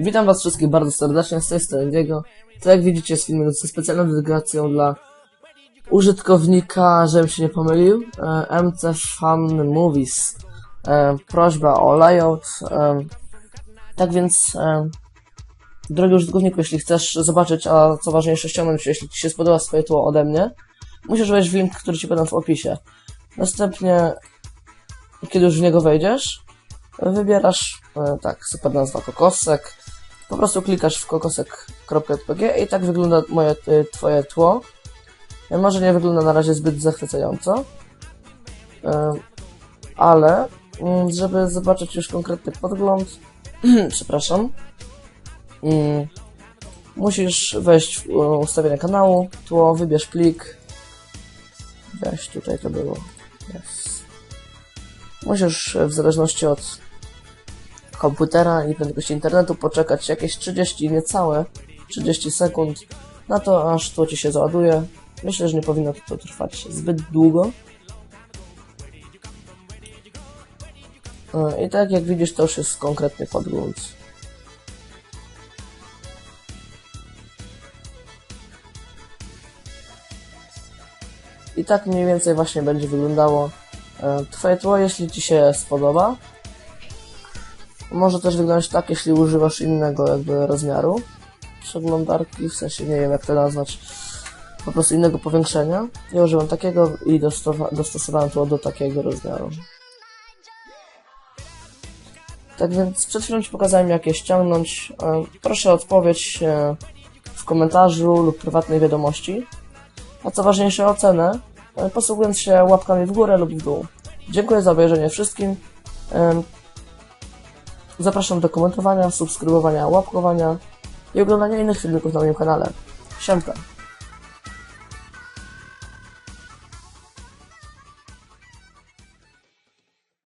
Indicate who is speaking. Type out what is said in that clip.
Speaker 1: Witam was wszystkich bardzo serdecznie, z tej strony. To jak widzicie jest film ze specjalną dedykacją dla użytkownika, żebym się nie pomylił, e, MC Fan Movies. E, prośba o layout. E, tak więc, e, drogi użytkowniku, jeśli chcesz zobaczyć, a co ważniejsze ściągnąć, jeśli ci się spodoba swoje tło ode mnie, musisz wejść w link, który ci podam w opisie. Następnie, kiedy już w niego wejdziesz, wybierasz, tak, super nazwa, kokosek. Po prostu klikasz w kokosek.jpg i tak wygląda moje, e, twoje tło. E, Może nie wygląda na razie zbyt zachwycająco, e, ale mm, żeby zobaczyć już konkretny podgląd, przepraszam, mm, musisz wejść w e, ustawienia kanału, tło, wybierz plik, weź tutaj to było, yes. Musisz e, w zależności od komputera i prędkości internetu poczekać jakieś 30, niecałe 30 sekund na to, aż to ci się załaduje. Myślę, że nie powinno to trwać zbyt długo. E, I tak jak widzisz, to już jest konkretny podgląd. I tak mniej więcej właśnie będzie wyglądało e, Twoje tło, jeśli Ci się spodoba. Może też wyglądać tak, jeśli używasz innego jakby rozmiaru przeglądarki, w sensie nie wiem jak to nazwać, po prostu innego powiększenia. Ja używam takiego i dostosowałem to do takiego rozmiaru. Tak więc przed chwilą Ci pokazałem jak je ściągnąć. E, Proszę o odpowiedź e, w komentarzu lub prywatnej wiadomości. A co ważniejsze ocenę, e, posługując się łapkami w górę lub w dół. Dziękuję za obejrzenie wszystkim. Zapraszam do komentowania, subskrybowania, łapkowania i oglądania innych filmików na moim kanale. Siemka.